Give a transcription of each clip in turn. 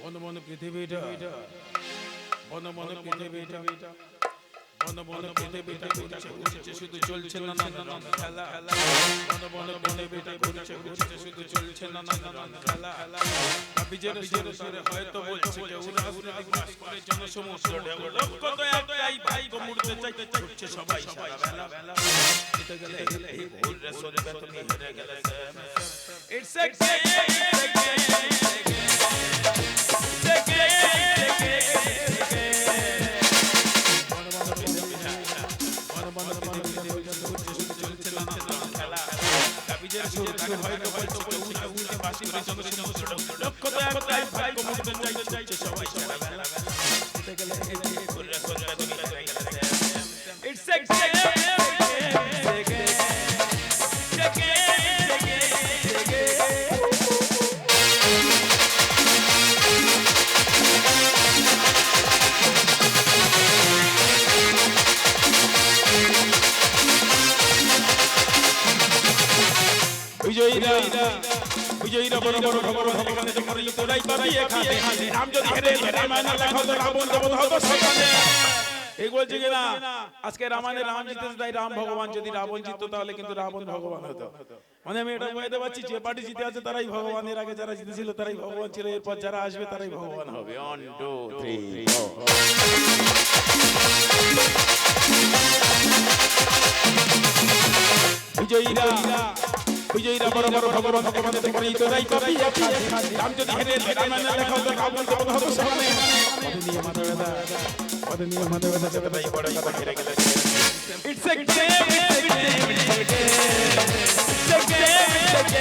বন বন পৃথিবীটা বন বন পৃথিবীটা বন বন পৃথিবীটা ঘুরছে ঘুরছে শুধু চলছে না না না খেলা বন বন পৃথিবীটা ঘুরছে ঘুরছে শুধু চলছে না না না না খেলা বিজের সুরে সুরে হয়তো বলছে কেউ রাজনীতি গ্রাস করে জনসমস্ত লক্ষ্য তো একটাই ভাই গো মুড়তে চাইতে ছুটছে সবাই সারা বেলা জিতে গেলে এই ভুল রে সরবে তুমি হেরে গেলে ইটস এ লক্ষ্য ভাগ্য মুক্ত চাইছে সবাই খেলা বিজয়ীরা বিজয়ীরা বড় বড় খবর এখানে যে তোরাই পাবি এখানে রাম যদি হেরে হেরে লেখা তো রাবণ দেবতা হতো সেখানে এই বলছে কিনা আজকে রামায়ণে রাম জিতেছে তাই রাম ভগবান যদি রাবণ জিততো, তাহলে কিন্তু রাবণ ভগবান হতো। মানে আমি এটা বুঝতে পারছি, যে পার্টি জিতে আছে, তারাই ভগবান আগে যারা জিতেছিল, তারাই ভগবান ছিল, এরপর যারা আসবে, তারাই ভগবান হবে। ওয়ান টু থ্রি বিজয়ীরা বিজয়ীরা বড় বড় খবর ভগবানের করি তোরাই কবি নাম যদি হেরে রামায়ণে লেখা হতো রাবণ দেবতা হতো সেখানে। পদে নিয়ে মাথা ব্যথা পদে নিয়ে মাথা ব্যথা চেপে তাই বড় কথা হেরে গেলে it's a game it's a game it's a game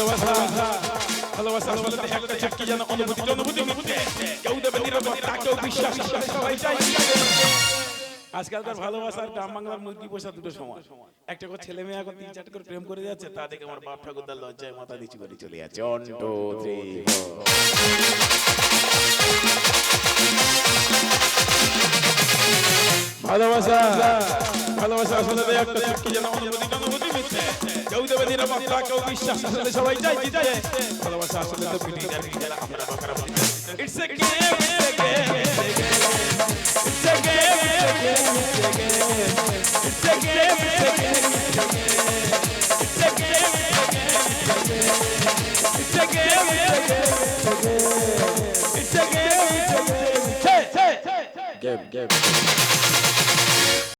ভালোবাসা ভালোবাসা বলতে একটা চটকি যেন অনুভূতি অনুভূতি অনুভূতি। কেউ দেবে নিরাপত্তা, কেউ বিশ্বাস সবাই চাই আজকালকার ভালোবাসার গ্রাম বাংলার মুরগি পোষা দুটো সমান। একটা করে ছেলে মেয়ে এখন তিন চারটে করে প্রেম করে যাচ্ছে, তা দেখে আমার বাপ ঠাকুরদার লজ্জায় মাথা নিচু করে চলে যাচ্ছে। অন টু থ্রি ভালোবাসা ভালোবাসা, আসলে একটা চুটকি যেন অনুভূতি অনুভূতি। কেউ দেবে নিরাপত্তা কেউ বিশ্বাস আসলে সবাই চাই জিতে ভালোবাসা আসলে তো পিটি যার পিটি যার আমরা বাকারা বলি it's a game it's a game it's a game it's a game it's a game it's a game it's a game it's a game it's a game it's a game game game